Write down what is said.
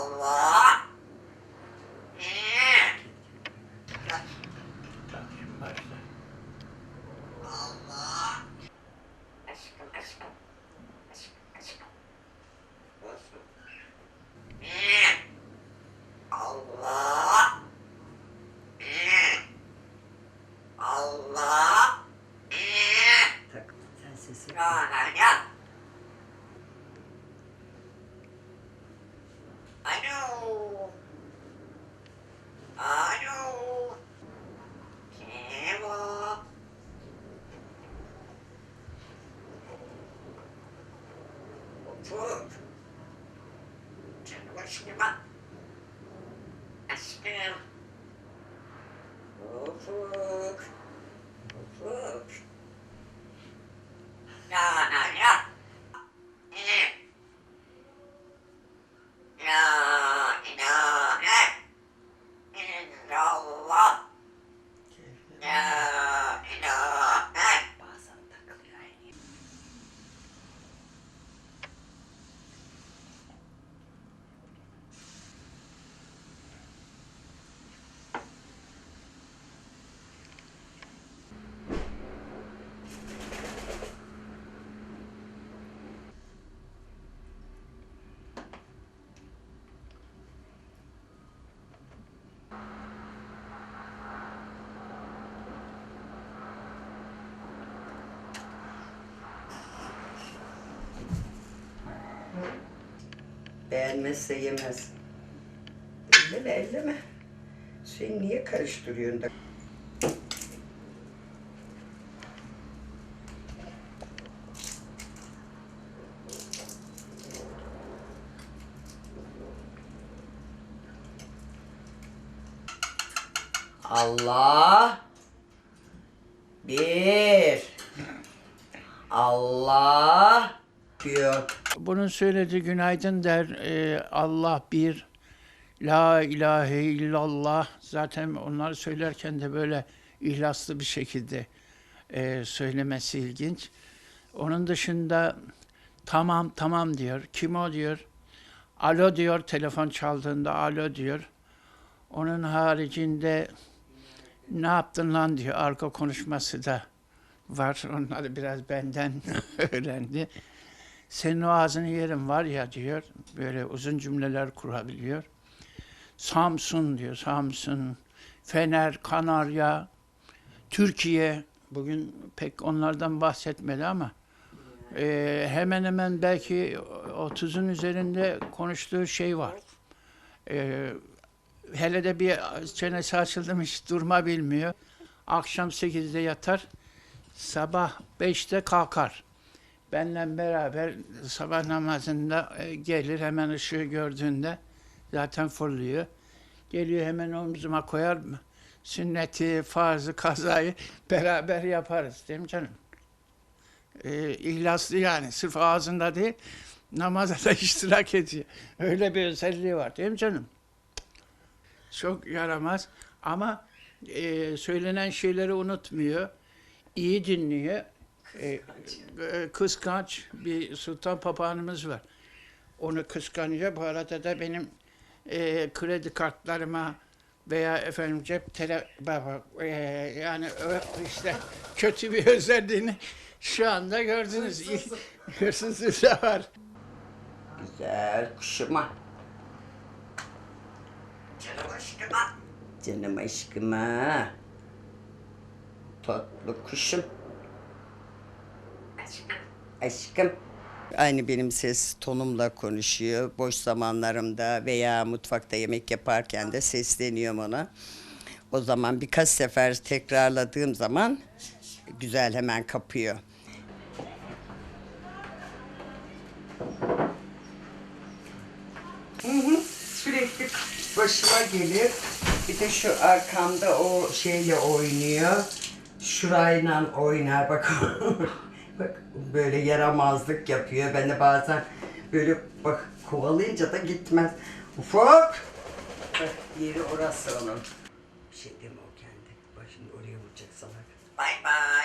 Allah. Otur. Canım aşkıma. Aşkım. Otur. Otur. Ya ya. Eh. La ilahe illallah. Keyfi. La ilahe. Bazen takılıyor aynı. Beğenmezse yemez. Elleme elleme. Sen niye karıştırıyorsun da? Allah. Bir. Allah diyor. Bunun söylediği günaydın der. e, Allah bir. La ilahe illallah. Zaten onlar söylerken de böyle ihlaslı bir şekilde e, söylemesi ilginç. Onun dışında tamam tamam diyor. Kim o diyor. Alo diyor telefon çaldığında alo diyor. Onun haricinde ne yaptın lan diyor. Arka konuşması da var. Onları biraz benden öğrendi. Senin o ağzını yerim var ya diyor. Böyle uzun cümleler kurabiliyor. Samsun diyor. Samsun, Fener, Kanarya, Türkiye. Bugün pek onlardan bahsetmedi ama e, hemen hemen belki 30'un üzerinde konuştuğu şey var. E, hele de bir çenesi açıldı hiç durma bilmiyor. Akşam 8'de yatar, sabah 5'te kalkar. Benle beraber sabah namazında e, gelir hemen ışığı gördüğünde zaten fırlıyor. Geliyor hemen omzuma koyar mı? Sünneti, farzı, kazayı beraber yaparız değil mi canım? E, ihlaslı yani sırf ağzında değil namaza da iştirak ediyor. Öyle bir özelliği var değil mi canım? Çok yaramaz ama e, söylenen şeyleri unutmuyor. iyi dinliyor. E, e, kıskanç bir sultan papağanımız var. Onu kıskanıyor. Bu arada da benim e, kredi kartlarıma veya efendim cep tele baba e, yani işte kötü bir özelliğini şu anda gördünüz. Hırsızlığı da var. Güzel kuşuma. Canım aşkıma. Canım aşkıma. Tatlı kuşum. Aşkım. Aşkım. Aynı benim ses tonumla konuşuyor. Boş zamanlarımda veya mutfakta yemek yaparken de sesleniyorum ona. O zaman birkaç sefer tekrarladığım zaman güzel hemen kapıyor. Sürekli başıma gelir. Bir de şu arkamda o şeyle oynuyor. Şurayla oynar bak. bak böyle yaramazlık yapıyor. Ben de bazen böyle bak kovalayınca da gitmez. Ufak. Bak yeri orası onun. Bir şey deme o kendi. Başını oraya vuracak salak. Bay bay.